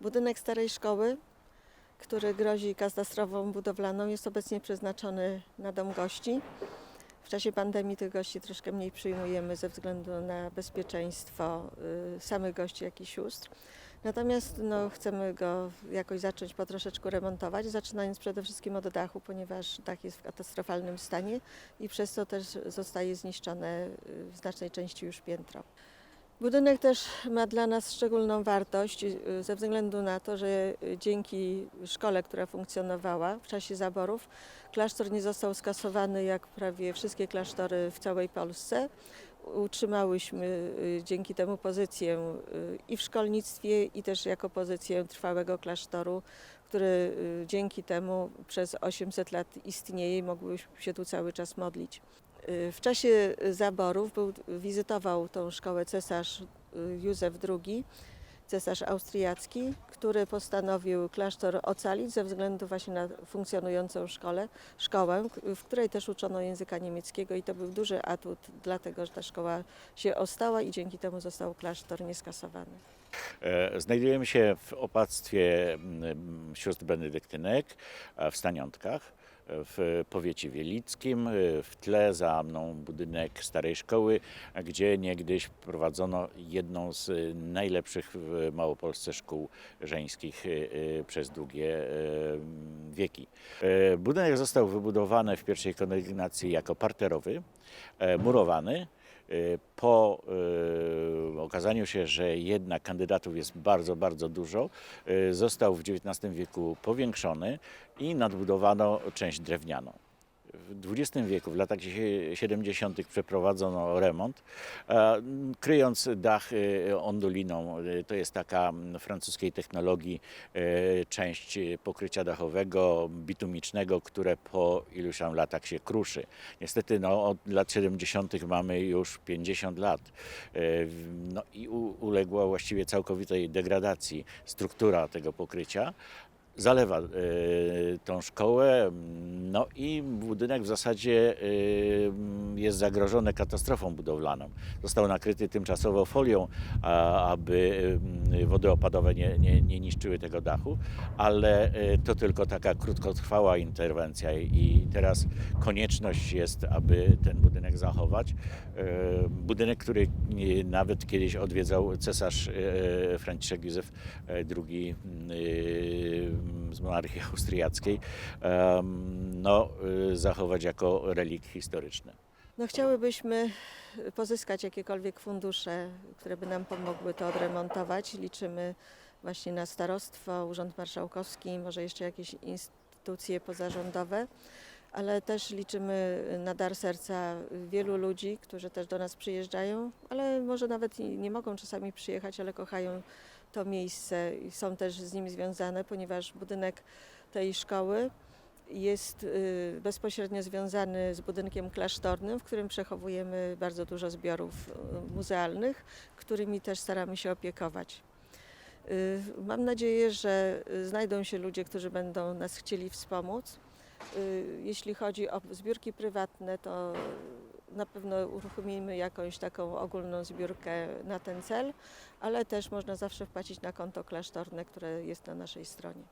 Budynek starej szkoły, który grozi katastrofą budowlaną, jest obecnie przeznaczony na dom gości. W czasie pandemii tych gości troszkę mniej przyjmujemy ze względu na bezpieczeństwo y, samych gości, jak i sióstr. Natomiast no, chcemy go jakoś zacząć po remontować, zaczynając przede wszystkim od dachu, ponieważ dach jest w katastrofalnym stanie i przez to też zostaje zniszczone y, w znacznej części już piętro. Budynek też ma dla nas szczególną wartość y, ze względu na to, że y, dzięki szkole, która funkcjonowała w czasie zaborów, klasztor nie został skasowany jak prawie wszystkie klasztory w całej Polsce. Utrzymałyśmy y, dzięki temu pozycję i w szkolnictwie, i też jako pozycję trwałego klasztoru, który dzięki temu przez 800 lat istnieje i mogłyśmy się tu cały czas modlić. Y, W czasie zaborów był, wizytował tą szkołę cesarz y, Józef II, cesarz austriacki, który postanowił klasztor ocalić ze względu właśnie na funkcjonującą szkołę, szkołę, w której też uczono języka niemieckiego i to był duży atut, dlatego że ta szkoła się ostała i dzięki temu został klasztor nieskasowany. E, Znajdujemy się w opactwie mm, sióstr benedyktynek w Staniątkach w powiecie wielickim. E, W tle za mną budynek starej szkoły, gdzie niegdyś prowadzono jedną z e, najlepszych w Małopolsce szkół żeńskich e, przez długie e, wieki. Budynek został wybudowany w pierwszej kondygnacji jako parterowy, e, murowany. Y, Po y, okazaniu się, że jednak kandydatów jest bardzo, bardzo dużo, y, został w XIX wieku powiększony i nadbudowano część drewnianą. W XX wieku, w latach 70. przeprowadzono remont, e, kryjąc dach y, onduliną. Y, To jest taka mm, francuskiej technologii część pokrycia dachowego, bitumicznego, które po iluś tam latach się kruszy. Niestety no, od lat 70. mamy już 50 lat E, no, i uległa właściwie całkowitej degradacji struktura tego pokrycia. Zalewa e, tą szkołę, no i budynek w zasadzie e, jest zagrożony katastrofą budowlaną. Został nakryty tymczasowo folią, aby wody opadowe nie, nie, nie niszczyły tego dachu, ale e, to tylko taka krótkotrwała interwencja i teraz konieczność jest, aby ten budynek zachować. E, Budynek, który nawet kiedyś odwiedzał cesarz Franciszek Józef II z monarchii austriackiej, no, zachować jako relikt historyczny. No, chciałybyśmy pozyskać jakiekolwiek fundusze, które by nam pomogły to odremontować. Liczymy właśnie na starostwo, Urząd Marszałkowski, może jeszcze jakieś instytucje pozarządowe, ale też liczymy na dar serca wielu ludzi, którzy też do nas przyjeżdżają, ale może nawet nie mogą czasami przyjechać, ale kochają to miejsce i są też z nim związane, ponieważ budynek tej szkoły jest y, bezpośrednio związany z budynkiem klasztornym, w którym przechowujemy bardzo dużo zbiorów y, muzealnych, którymi też staramy się opiekować. Y, Mam nadzieję, że znajdą się ludzie, którzy będą nas chcieli wspomóc. Jeśli chodzi o zbiórki prywatne, to na pewno uruchomimy jakąś taką ogólną zbiórkę na ten cel, ale też można zawsze wpłacić na konto klasztorne, które jest na naszej stronie.